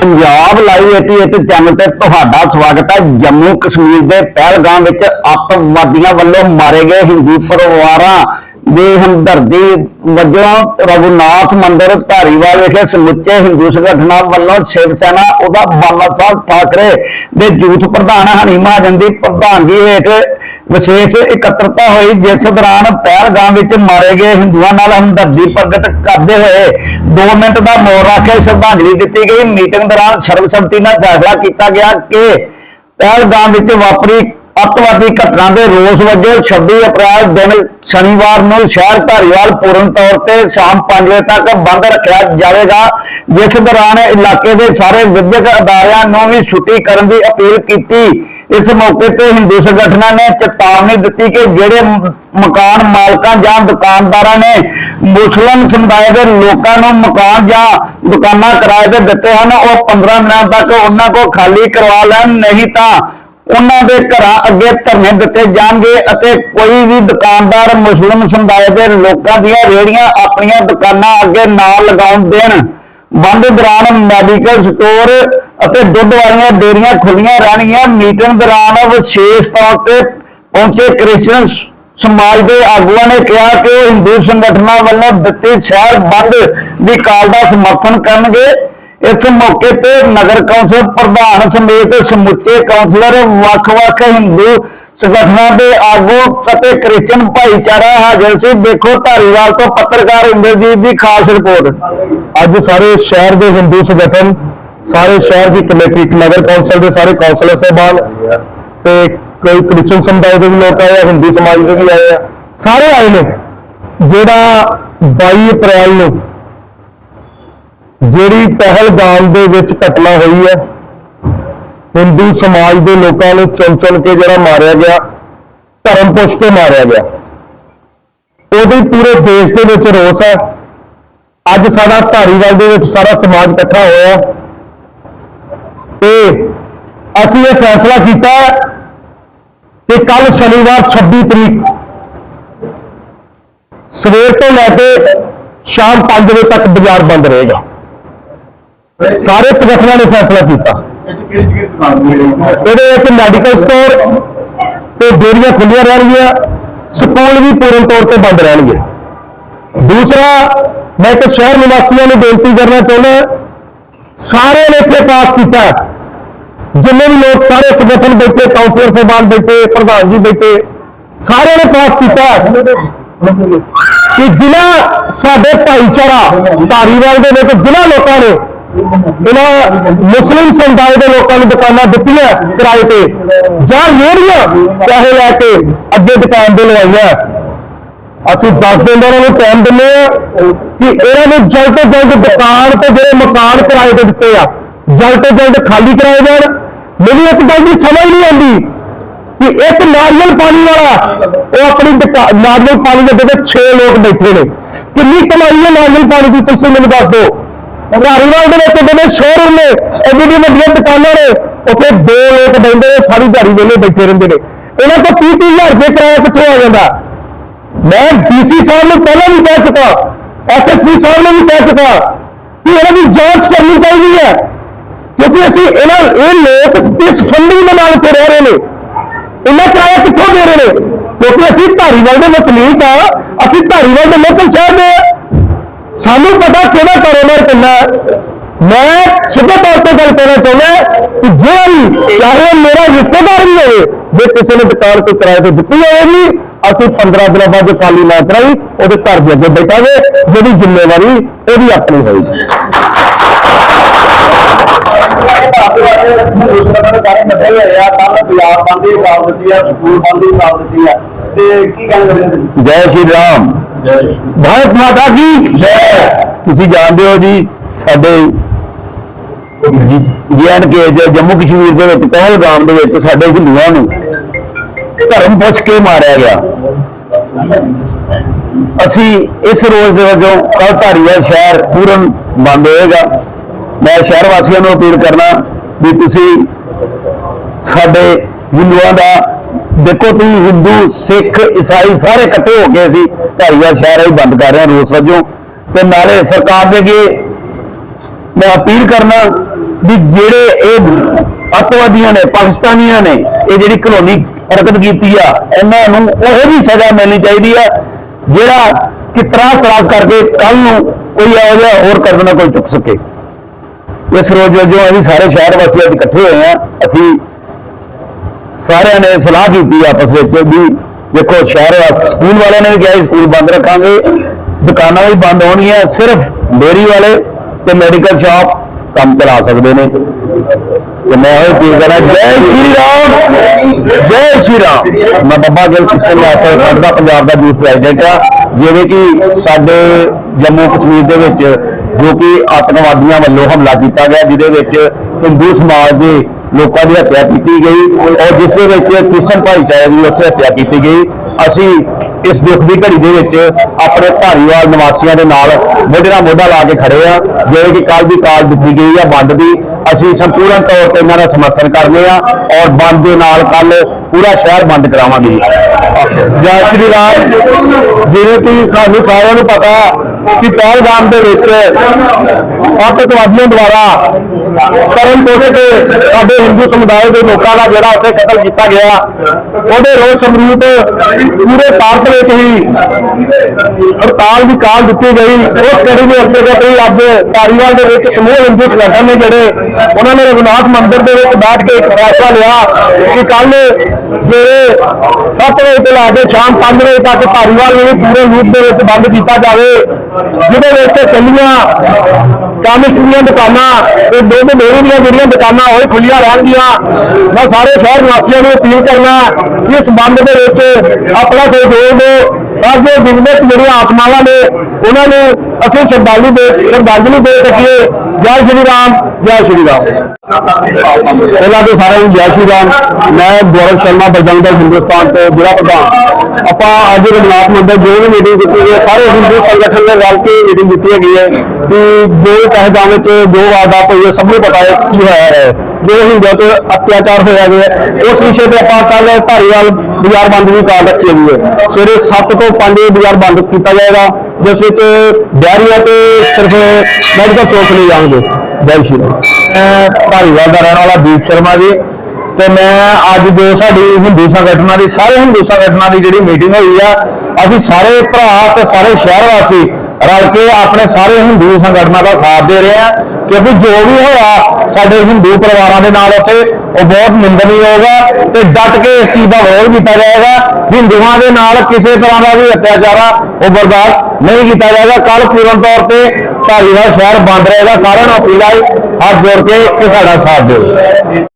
Punjab live 88 channel ਤੇ ਤੁਹਾਡਾ ਸਵਾਗਤ ਹੈ। ਜੰਮੂ ਕਸ਼ਮੀਰ ਦੇ ਪਹਿਲਗਾਮ ਵਿੱਚ ਅੱਤਵਾਦੀਆਂ ਵੱਲੋਂ ਮਾਰੇ ਗਏ ਹਿੰਦੂ ਪਰਿਵਾਰਾਂ ਦੇ ਹਮਦਰਦੀ ਵਜੋਂ ਰਘੁਨਾਥ ਮੰਦਿਰ ਧਾਰੀਵਾਲ ਵਿਖੇ ਸਮੁੱਚੇ ਹਿੰਦੂ ਸੰਗਠਨਾਂ ਵੱਲੋਂ ਸ਼ਿਵ ਸੈਨਾ, ਉਹਦਾ ਬਾਲਾ ਸਾਹਿਬ ਠਾਕਰੇ ਦੇ ਜੂਥ ਪ੍ਰਧਾਨ ਹਨੀ ਮਹਾਜਨ ਦੀ ਪ੍ਰਧਾਨਗੀ ਹੇਠ ਵਿਸ਼ੇਸ਼ ਇਕੱਤਰਤਾ ਹੋਈ, ਜਿਸ ਦੌਰਾਨ ਪਹਿਲਗਾਮ ਵਿੱਚ ਮਾਰੇ ਗਏ ਹਿੰਦੂਆਂ ਨਾਲ ਹਮਦਰਦੀ ਪ੍ਰਗਟ ਕਰਦੇ ਹੋਏ 2 ਮਿੰਟ ਦਾ ਮੌਨ ਰੱਖ ਕੇ ਸ਼ਰਧਾਂਜਲੀ ਦਿੱਤੀ ਗਈ। ਮੀਟਿੰਗ ਦੌਰਾਨ ਸਰਬਸੰਮਤੀ ਨਾਲ ਫੈਸਲਾ ਕੀਤਾ ਗਿਆ ਕਿ ਪਹਿਲਗਾਮ ਵਿੱਚ ਵਾਪਰੀ ਅੱਤਵਾਦੀ ਘਟਨਾ ਦੇ ਰੋਸ ਵਜੋਂ 26 ਅਪ੍ਰੈਲ ਦਿਨ ਸ਼ਨੀਵਾਰ ਨੂੰ ਸ਼ਹਿਰ ਧਾਰੀਵਾਲ ਪੂਰਨ ਤੌਰ ਤੇ ਸ਼ਾਮ 5 ਵਜੇ ਤੱਕ ਬੰਦ ਰੱਖਿਆ ਜਾਵੇਗਾ, ਜਿਸ ਦੌਰਾਨ ਇਲਾਕੇ ਦੇ ਸਾਰੇ ਵਿਦਿਅਕ ਅਦਾਰਿਆਂ ਨੂੰ ਵੀ ਛੁੱਟੀ ਕਰਨ ਦੀ ਅਪੀਲ ਕੀਤੀ। ਇਸ ਮੌਕੇ ਤੇ ਹਿੰਦੂ ਸੰਗਠਨਾਂ ਨੇ ਚੇਤਾਵਨੀ ਦਿੱਤੀ ਕਿ ਜਿਹੜੇ ਮਕਾਨ ਮਾਲਕਾਂ ਜਾਂ ਦੁਕਾਨਦਾਰਾਂ ਨੇ ਮੁਸਲਮ ਸਮੁਦਾਇ ਦੇ ਲੋਕਾਂ ਨੂੰ ਮਕਾਨ ਜਾਂ ਦੁਕਾਨਾਂ ਕਿਰਾਏ ਤੇ ਦਿੱਤੇ ਹਨ, ਉਹ 15 ਦਿਨਾਂ ਤੱਕ ਉਹਨਾਂ ਕੋਲ ਖਾਲੀ ਕਰਵਾ ਲੈਣ, ਨਹੀਂ ਤਾਂ ਉਹਨਾਂ ਦੇ ਘਰਾਂ ਅੱਗੇ ਧਰਨੇ ਦਿੱਤੇ ਜਾਣਗੇ ਅਤੇ ਕੋਈ ਵੀ ਦੁਕਾਨਦਾਰ ਮੁਸਲਮ ਸਮੁਦਾਇ ਦੇ ਲੋਕਾਂ ਦੀਆਂ ਰੇੜੀਆਂ ਆਪਣੀਆਂ ਦੁਕਾਨਾਂ ਅੱਗੇ ਨਾ ਲਗਾਉਣ ਦੇਣ। ਬੰਦ ਦੌਰਾਨ ਮੈਡੀਕਲ ਸਟੋਰ ਅਤੇ ਦੁੱਧ ਵਾਲੀਆਂ ਡੇਰੀਆਂ ਖੁੱਲੀਆਂ ਰਹਿਣਗੀਆਂ। ਮੀਟਿੰਗ ਦੌਰਾਨ ਵਿਸ਼ੇਸ਼ ਤੌਰ ਤੇ ਪਹੁੰਚੇ ਕ੍ਰਿਸਚੀਅਨ ਸਮਾਜ ਦੇ ਆਗੂਆਂ ਨੇ ਕਿਹਾ ਕਿ ਹਿੰਦੂ ਸੰਗਠਨਾਂ ਵੱਲੋਂ ਦਿੱਤੀ ਸ਼ਹਿਰ ਬੰਦ ਦੀ ਕਾਲ ਦਾ ਸਮਰਥਨ ਕਰਨਗੇ। ਇਸ ਮੌਕੇ ਤੇ ਨਗਰ ਕੌਂਸਲ ਪ੍ਰਧਾਨ ਸਮੇਤ ਸਮੁੱਚੇ ਕੌਂਸਲਰ, ਵੱਖ-ਵੱਖ ਹਿੰਦੂ ਸੰਗਠਨਾਂ ਦੇ ਆਗੂ ਅਤੇ ਕ੍ਰਿਸ਼ਚਨ ਭਾਈਚਾਰਾ ਹਾਜ਼ਰ ਸੀ। ਦੇਖੋ ਧਾਰੀਵਾਲ ਤੋਂ ਪੱਤਰਕਾਰ ਇੰਦਰਜੀਤ ਦੀ ਖਾਸ ਰਿਪੋਰਟ। ਅੱਜ ਸਾਰੇ ਸ਼ਹਿਰ ਦੇ ਹਿੰਦੂ ਸੰਗਠਨ ਸਾਰੇ ਸ਼ਹਿਰ ਦੀ ਕਮੇਟੀ ਨਗਰ ਕੌਂਸਲ ਦੇ ਸਾਰੇ ਕੌਂਸਲਰ ਸਾਹਿਬਾਨ ਤੇ ਕੋਈ ਕ੍ਰਿਸਚਨ ਸਮੁਦਾਇ ਦੇ ਵੀ ਲੋਕ ਆਏ ਆ, ਹਿੰਦੂ ਸਮਾਜ ਦੇ ਵੀ ਆਏ ਆ, ਸਾਰੇ ਆਏ ਨੇ। ਜਿਹੜਾ 22 ਅਪ੍ਰੈਲ ਨੂੰ ਜਿਹੜੀ ਪਹਿਲਗਾਮ ਦੇ ਵਿੱਚ ਘਟਨਾ ਹੋਈ ਹੈ, ਹਿੰਦੂ ਸਮਾਜ ਦੇ ਲੋਕਾਂ ਨੂੰ ਚੁਣ ਚੁਣ ਕੇ ਜਿਹੜਾ ਮਾਰਿਆ ਗਿਆ, ਧਰਮ ਪੁੱਛ ਕੇ ਮਾਰਿਆ ਗਿਆ। ਉਹਦੇ ਪੂਰੇ ਦੇਸ਼ ਦੇ ਵਿੱਚ ਰੋਸ ਹੈ। ਅੱਜ ਸਾਡਾ ਧਾਰੀਵਾਲ ਦੇ ਵਿੱਚ ਸਾਰਾ ਸਮਾਜ ਇਕੱਠਾ ਹੋਇਆ। ਤੇ ਅਸੀਂ ਇਹ ਫੈਸਲਾ ਕੀਤਾ ਕਿ ਕੱਲ ਸ਼ਨੀਵਾਰ 26 ਤਰੀਕ ਸਵੇਰ ਤੋਂ ਲੈ ਕੇ ਸ਼ਾਮ 5 ਵਜੇ ਤੱਕ ਬਾਜ਼ਾਰ ਬੰਦ ਰਹੇਗਾ। ਸਾਰੇ ਸੰਗਠਨਾਂ ਨੇ ਫੈਸਲਾ ਕੀਤਾ। ਇਹਦੇ ਵਿੱਚ ਮੈਡੀਕਲ ਸਟੋਰ ਤੇ ਡੇਰੀਆਂ ਖੁੱਲੀਆਂ ਰਹਿਣਗੀਆਂ, ਸਕੂਲ ਵੀ ਪੂਰਨ ਤੌਰ ਤੇ ਬੰਦ ਰਹਿਣਗੇ। ਦੂਸਰਾ, ਮੈਂ ਇੱਕ ਸ਼ਹਿਰ ਨਿਵਾਸੀਆਂ ਨੂੰ ਬੇਨਤੀ ਕਰਨਾ ਚਾਹੁੰਦਾ ਸਾਰਿਆਂ ਨੇ ਇੱਥੇ ਪਾਸ ਕੀਤਾ ਜਿੰਨੇ ਵੀ ਲੋਕ ਸਾਰੇ ਸੰਗਠਨ ਬੈਠੇ ਕਾਉਂਸਲਰ ਸਾਹਿਬਾਨ ਬੈਠੇ, ਪ੍ਰਧਾਨ ਜੀ ਬੈਠੇ, ਸਾਰਿਆਂ ਨੇ ਪਾਸ ਕੀਤਾ ਕਿ ਜ਼ਿਲ੍ਹਾ ਸਾਡੇ ਭਾਈਚਾਰਾ ਧਾਰੀਵਾਲ ਦੇ ਵਿੱਚ ਜ਼ਿਲ੍ਹਾ ਲੋਕਾਂ ਨੇ ਇਹਨਾਂ ਮੁਸਲਿਮ ਸਮੁਦਾਇ ਦੇ ਲੋਕਾਂ ਨੂੰ ਦੁਕਾਨਾਂ ਦਿੱਤੀਆਂ ਕਿਰਾਏ ਤੇ। ਜਾਂ ਰੇਹੜੀਆਂ ਚਾਹੇ ਲੈ ਕੇ ਅੱਗੇ ਦੁਕਾਨ ਦੇ ਲਵਾਈਆਂ। ਅਸੀਂ 10 ਦਿਨ ਦਾ ਉਹਨਾਂ ਨੂੰ ਟਾਈਮ ਦਿੰਦੇ ਆ ਕਿ ਇਹਨਾਂ ਨੂੰ ਜਲਦ ਤੋਂ ਜਲਦ ਦੁਕਾਨ ਤੇ ਜਿਹੜੇ ਮਕਾਨ ਕਿਰਾਏ ਤੇ ਦਿੱਤੇ ਆ, ਜਲਦ ਤੋਂ ਜਲਦ ਖਾਲੀ ਕਰਾਏ ਜਾਣ। ਮੈਨੂੰ ਇੱਕ ਗੱਲ ਦੀ ਸਮਝ ਨਹੀਂ ਆਉਂਦੀ ਕਿ ਇੱਕ ਨਾਰੀਅਲ ਪਾਣੀ ਵਾਲਾ, ਉਹ ਆਪਣੀ ਦੁਕਾ- ਨਾਰੀਅਲ ਪਾਣੀ ਦੇ ਵਿੱਚ 6 ਲੋਕ ਬੈਠੇ ਨੇ। ਕਿੰਨੀ ਕਮਾਈ ਹੈ ਨਾਰੀਅਲ ਪਾਣੀ ਦੀ, ਤੁਸੀਂ ਮੈਨੂੰ ਦੱਸ ਦਿਓ। ਧਾਰੀਵਾਲ ਦੇ ਵਿੱਚ ਜਿਹੜੇ ਸ਼ੋਰੂਮ ਨੇ ਐਡੀ ਵੱਡੀਆਂ ਦੁਕਾਨਾਂ ਨੇ, ਉੱਥੇ ਦੋ ਲੋਕ ਬੈਠੇ ਨੇ, ਸਾਰੀ ਦਿਹਾੜੀ ਵੇਲੇ ਬੈਠੇ ਰਹਿੰਦੇ ਨੇ। ਇਹਨਾਂ ਤੋਂ 30 30 ਹਜ਼ਾਰ ਰੁਪਏ ਕਿਰਾਇਆ ਕਿੱਥੋਂ ਆ ਜਾਂਦਾ? ਮੈਂ ਡੀਸੀ ਸਾਹਿਬ ਨੂੰ ਪਹਿਲਾਂ ਵੀ ਕਹਿ ਚੁੱਕਾ ਐਸਐਸਪੀ ਸਾਹਿਬ ਨੂੰ ਵੀ ਕਹਿ ਚੁੱਕਾ ਕਿ ਇਹਨਾਂ ਦੀ ਜਾਂਚ ਕਰਨੀ ਚਾਹੀਦੀ ਹੈ। ਕਿਉਂਕਿ ਅਸੀਂ ਇਹਨਾਂ, ਇਹ ਲੋਕ ਕਿਸ ਫੰਡਿੰਗ ਦੇ ਨਾਲ ਇੱਥੇ ਰਹਿ ਰਹੇ ਨੇ ਇਹਨਾਂ ਕਿਰਾਇਆ ਕਿੱਥੋਂ ਦੇ ਰਹੇ ਨੇ ਕਿਉਂਕਿ ਅਸੀਂ ਧਾਰੀਵਾਲ ਦੇ ਵਸਨੀਕ ਆ ਅਸੀਂ ਧਾਰੀਵਾਲ ਦੇ ਲੋਕਲ ਸ਼ਹਿਰ ਦੇ ਆ। ਸਾਨੂੰ ਪਤਾ ਕਿਹੜਾ ਕਾਰੋਬਾਰ ਕਿੰਨਾ ਹੈ। ਮੈਂ ਸਿੱਧੇ ਤੌਰ ਤੇ ਗੱਲ ਕਹਿਣਾ ਚਾਹੁੰਦਾ ਕਿ ਜਿਹੜਾ ਵੀ ਚਾਹੇ ਮੇਰਾ ਰਿਸ਼ਤੇਦਾਰ ਵੀ ਹੋਵੇ, ਜੇ ਕਿਸੇ ਨੇ ਦੁਕਾਨ ਕੋਈ ਕਿਰਾਏ ਤੇ ਦਿੱਤੀ ਹੋਵੇਗੀ, ਅਸੀਂ 15 ਦਿਨਾਂ ਬਾਅਦ ਜੇ ਖਾਲੀ ਨਾ ਕਰਾਈ, ਉਹਦੇ ਘਰ ਦੇ ਅੱਗੇ ਬੈਠਾਂਗੇ, ਜਿਹੜੀ ਜ਼ਿੰਮੇਵਾਰੀ ਉਹਦੀ ਆਪਣੀ ਹੋਏਗੀ ਜੈ ਸ਼੍ਰੀ ਰਾਮ। ਭਾਰਤ ਮਾਤਾ ਕੀ? ਜੈ। ਤੁਸੀਂ ਜਾਣਦੇ ਹੋ ਜੀ ਸਾਡੇ ਜੀਐਨਕੇ ਜੰਮੂ ਕਸ਼ਮੀਰ ਦੇ ਵਿੱਚ ਪਹਿਲਗਾਮ ਦੇ ਵਿੱਚ ਸਾਡੇ ਹਿੰਦੂਆਂ ਨੂੰ ਧਰਮ ਪੁੱਛ ਕੇ ਮਾਰਿਆ ਗਿਆ। ਅਸੀਂ ਇਸ ਰੋਜ਼ ਦੇ ਵਜੋਂ ਕੱਲ ਧਾਰੀਵਾਲ ਸ਼ਹਿਰ ਪੂਰਨ ਬੰਦ ਹੋਏਗਾ। ਮੈਂ ਸ਼ਹਿਰ ਵਾਸੀਆਂ ਨੂੰ ਅਪੀਲ ਕਰਨਾ ਵੀ ਤੁਸੀਂ ਸਾਡੇ ਹਿੰਦੂਆਂ ਦਾ, ਦੇਖੋ ਤੁਸੀਂ ਹਿੰਦੂ, ਸਿੱਖ, ਈਸਾਈ ਸਾਰੇ ਇਕੱਠੇ ਹੋ ਕੇ ਅਸੀਂ ਧਾਰੀਵਾਲ ਸ਼ਹਿਰ ਹੀ ਬੰਦ ਕਰ ਰਹੇ ਹਾਂ ਰੋਸ ਵਜੋਂ। ਤੇ ਨਾਲੇ ਸਰਕਾਰ ਦੇ ਅੱਗੇ ਮੈਂ ਅਪੀਲ ਕਰਨਾ ਵੀ ਜਿਹੜੇ ਇਹ ਅੱਤਵਾਦੀਆਂ ਨੇ, ਪਾਕਿਸਤਾਨੀਆਂ ਨੇ, ਇਹ ਜਿਹੜੀ ਕਲੋਨੀ ਹਰਕਤ ਕੀਤੀ ਆ, ਇਹਨਾਂ ਨੂੰ ਉਹ ਵੀ ਸਜ਼ਾ ਮਿਲਣੀ ਚਾਹੀਦੀ ਆ, ਜਿਹੜਾ ਕਿ ਤਰਾਸ ਤਰਾਸ ਕਰਕੇ ਕੱਲ ਨੂੰ ਕੋਈ ਇਹੋ ਜਿਹਾ ਹੋਰ ਕਦਮ ਨਾ ਕੋਈ ਚੁੱਕ ਸਕੇ। ਇਸ ਰੋਜ਼ ਵਜੋਂ ਅਸੀਂ ਸਾਰੇ ਸ਼ਹਿਰ ਵਾਸੀ ਅੱਜ ਇਕੱਠੇ ਹੋਏ ਆ ਅਸੀਂ ਸਾਰਿਆਂ ਨੇ ਸਲਾਹ ਕੀਤੀ ਆਪਸ ਵਿੱਚ ਵੀ ਦੇਖੋ, ਸ਼ਹਿਰ ਵਾ- ਸਕੂਲ ਵਾਲਿਆਂ ਨੇ ਵੀ ਕਿਹਾ ਸਕੂਲ ਬੰਦ ਰੱਖਾਂਗੇ। ਦੁਕਾਨਾਂ ਵੀ ਬੰਦ ਹੋਣਗੀਆਂ। ਸਿਰਫ ਡੇਅਰੀ ਵਾਲੇ ਤੇ ਮੈਡੀਕਲ ਸ਼ਾਪ ਕੰਮ ਚਲਾ ਸਕਦੇ ਨੇ। ਤੇ ਮੈਂ ਇਹ ਕੀ ਕਰਾਂ ਜੈ ਸ਼੍ਰੀ ਰਾਮ, ਜੈ ਸ਼੍ਰੀ ਰਾਮ। ਮੈਂ ਬੱਬਾ ਗਿੱਲ ਕਿਸ਼ਨ ਵਾਸਤੇ ਪੜਦਾ ਪੰਜਾਬ ਦਾ ਯੂਥ ਪ੍ਰੈਜ਼ੀਡੈਂਟ ਆ। ਜਿਹੜੇ ਕਿ ਸਾਡੇ ਜੰਮੂ ਕਸ਼ਮੀਰ ਦੇ ਵਿੱਚ ਜੋ ਕਿ ਆਤੰਕਵਾਦੀਆਂ ਵੱਲੋਂ ਹਮਲਾ ਕੀਤਾ ਗਿਆ ਜਿਹਦੇ ਵਿੱਚ ਹਿੰਦੂ ਸਮਾਜ ਦੇ ਲੋਕਾਂ ਦੀ ਹੱਤਿਆ ਕੀਤੀ ਗਈ ਔਰ ਜਿਸ ਦੇ ਵਿੱਚ ਕ੍ਰਿਸਚਨ ਭਾਈਚਾਰੇ ਦੀ ਉੱਥੇ ਹੱਤਿਆ ਕੀਤੀ ਗਈ। ਅਸੀਂ ਇਸ ਦੁੱਖ ਦੀ ਘੜੀ ਦੇ ਵਿੱਚ ਆਪਣੇ ਧਾਰੀਵਾਲ ਨਿਵਾਸੀਆਂ ਦੇ ਨਾਲ ਮੋਢੇ ਨਾਲ ਮੋਢਾ ਲਾ ਕੇ ਖੜੇ ਆ ਜਿਹੜੇ ਕਿ ਕੱਲ ਦੀ ਕਾਲ ਦਿੱਤੀ ਗਈ ਆ ਬੰਦ ਦੀ। ਅਸੀਂ ਸੰਪੂਰਨ ਤੌਰ ਤੇ ਇਹਨਾਂ ਦਾ ਸਮਰਥਨ ਕਰਨੇ ਆ ਔਰ ਬੰਦ ਦੇ ਨਾਲ ਕੱਲ ਪੂਰਾ ਸ਼ਹਿਰ ਬੰਦ ਕਰਾਵਾਂਗੇ। ਜੀ ਜੈ ਸ਼੍ਰੀ ਰਾਮ। ਜਿਵੇਂ ਕਿ ਸਾਨੂੰ ਸਾਰਿਆਂ ਨੂੰ ਪਤਾ ਕਿ ਪਹਿਲਗਾਮ ਦੇ ਵਿੱਚ ਆਤੰਕਵਾਦੀਆਂ ਦੁਆਰਾ ਕਰਨ ਕੋਸ਼ੇ ਤੇ ਸਾਡੇ ਹਿੰਦੂ ਸਮੁਦਾਇ ਦੇ ਲੋਕਾਂ ਦਾ ਜਿਹੜਾ ਉੱਥੇ ਕਤਲ ਕੀਤਾ ਗਿਆ, ਉਹਦੇ ਰੋਸ ਸਮਰੂਪ ਪੂਰੇ ਭਾਰਤ ਵਿੱਚ ਹੀ ਹੜਤਾਲ ਦੀ ਕਾਲ ਦਿੱਤੀ ਗਈ। ਉਸ ਕੜੀ ਦੇ ਅੰਤਰਗਤ ਹੀ ਅੱਜ ਧਾਰੀਵਾਲ ਦੇ ਵਿੱਚ ਸਮੂਹ ਹਿੰਦੂ ਸੰਗਠਨ ਨੇ ਜਿਹੜੇ, ਉਹਨਾਂ ਨੇ ਰਘੁਨਾਥ ਮੰਦਿਰ ਦੇ ਵਿੱਚ ਬੈਠ ਕੇ ਇੱਕ ਫੈਸਲਾ ਲਿਆ ਕਿ ਕੱਲ ਸਵੇਰੇ 7 ਵਜੇ ਤੋਂ ਲੈ ਕੇ ਸ਼ਾਮ 5 ਵਜੇ ਤੱਕ ਧਾਰੀਵਾਲ ਨੂੰ ਵੀ ਪੂਰੇ ਰੂਪ ਦੇ ਵਿੱਚ ਬੰਦ ਕੀਤਾ ਜਾਵੇ। ਜਿਹਦੇ ਵਿੱਚ ਕੱਲੀਆਂ ਕਾਮਿਸਟ ਦੀਆਂ ਦੁਕਾਨਾਂ ਤੇ ਦੁੱਧ ਡੇਅਰੀ ਦੀਆਂ ਜਿਹੜੀਆਂ ਦੁਕਾਨਾਂ ਉਹ ਖੁੱਲੀਆਂ ਰਹਿਣਗੀਆਂ। ਮੈਂ ਸਾਰੇ ਸ਼ਹਿਰ ਵਾਸੀਆਂ ਨੂੰ ਅਪੀਲ ਕਰਨਾ ਕਿ ਇਸ ਬੰਦ ਦੇ ਵਿੱਚ ਆਪਣਾ ਸਹਿਯੋਗ ਦਿਓ ਤਾਂ ਜੋ ਦਿਵਗਤ ਜਿਹੜੀਆਂ ਆਤਮਾਵਾਂ ਨੇ ਉਹਨਾਂ ਨੂੰ ਅਸੀਂ ਸ਼ਰਧਾਂਜਲੀ ਦੇ ਸ਼ਰਧਾਂਜਲੀ ਦੇ ਸਕੀਏ। ਜੈ ਸ਼੍ਰੀ ਰਾਮ ਜੈ ਸ਼੍ਰੀ ਰਾਮ। ਪਹਿਲਾਂ ਤਾਂ ਸਾਰਿਆਂ ਨੂੰ ਜੈ ਸ਼੍ਰੀ ਰਾਮ। ਮੈਂ ਗੌਰਵ ਸ਼ਰਮਾ ਬਜਰੰਗ ਹਿੰਦੁਸਤਾਨ ਤੋਂ ਜ਼ਿਲ੍ਹਾ ਪ੍ਰਧਾਨ। ਆਪਾਂ ਅੱਜ ਰਘੁਨਾਥ ਮੰਦਰ ਜੋ ਵੀ ਮੀਟਿੰਗ ਕੀਤੀ ਗਈ ਹੈ, ਸਾਰੇ ਹਿੰਦੂ ਸੰਗਠਨ ਨੇ ਰਲ ਕੇ ਮੀਟਿੰਗ ਕੀਤੀ ਹੈਗੀ ਹੈ ਕਿ ਜੋ ਕਹਿਦਾ ਵਿੱਚ ਜੋ ਵਾਰਦਾਤ ਹੋਈ ਹੈ ਸਭ ਨੂੰ ਪਤਾ ਹੈ ਕੀ ਹੋਇਆ ਹੈ। ਜੋ ਹਿੰਦੂਆਂ ਤੇ ਅਤਿਆਚਾਰ ਹੋਇਆ ਗਿਆ ਉਸ ਵਿਸ਼ੇ ਤੇ ਆਪਾਂ ਕੱਲ ਧਾਰੀਵਾਲ ਬਾਜ਼ਾਰ ਬੰਦ ਦੀ ਕਾਲ ਰੱਖੀ ਹੋਈ ਹੈ ਸਵੇਰੇ 7 ਤੋਂ 5 ਬਾਜ਼ਾਰ ਬੰਦ ਕੀਤਾ ਜਾਏਗਾ, ਜਿਸ ਵਿੱਚ ਡੈਰੀਆਂ ਤੇ ਸਿਰਫ ਮੈਡੀਕਲ ਸਟੋਰ ਲਈ ਜਾਣਗੇ। ਜੈ ਸ਼੍ਰੀ ਰਾਮ। ਮੈਂ ਧਾਰੀਵਾਲ ਦਾ ਰਹਿਣ ਵਾਲਾ ਦੀਪ ਸ਼ਰਮਾ ਜੀ ਤੇ ਮੈਂ ਅੱਜ ਜੋ ਸਾਡੀ ਹਿੰਦੂ ਸੰਗਠਨਾਂ ਦੀ, ਸਾਰੇ ਹਿੰਦੂ ਸੰਗਠਨਾਂ ਦੀ ਜਿਹੜੀ ਮੀਟਿੰਗ ਹੋਈ ਆ, ਅਸੀਂ ਸਾਰੇ ਭਰਾ ਤੇ ਸਾਰੇ ਸ਼ਹਿਰ ਵਾਸੀ ਰਲ ਕੇ ਆਪਣੇ ਸਾਰੇ ਹਿੰਦੂ ਸੰਗਠਨਾਂ ਦਾ ਸਾਥ ਦੇ ਰਹੇ ਆ। ਕਿਉਂਕਿ ਜੋ ਵੀ ਹੋਇਆ, ਸਾਡੇ ਹਿੰਦੂ ਪਰਿਵਾਰਾਂ ਦੇ ਨਾਲ ਉੱਥੇ ਉਹ ਬਹੁਤ ਨਿੰਦਣਯੋਗ ਹੈ ਤੇ ਡਟ ਕੇ ਇਸ ਚੀਜ਼ ਦਾ ਵਿਰੋਧ ਕੀਤਾ ਜਾਏਗਾ। ਹਿੰਦੂਆਂ ਦੇ ਨਾਲ ਕਿਸੇ ਤਰ੍ਹਾਂ ਦਾ ਵੀ ਅਤਿਆਚਾਰ ਆ, ਉਹ ਬਰਦਾਸ਼ਤ ਨਹੀਂ ਕੀਤਾ ਜਾਏਗਾ। ਕੱਲ ਪੂਰਨ ਤੌਰ ਤੇ ਧਾਰੀਵਾਲ ਸ਼ਹਿਰ ਬੰਦ ਰਹੇਗਾ ਸਾਰਿਆਂ ਨੂੰ ਅਪੀਲ ਆਈ ਹੱਥ ਜੋੜ ਕੇ ਕਿ ਸਾਡਾ ਸਾਥ ਦਿਓ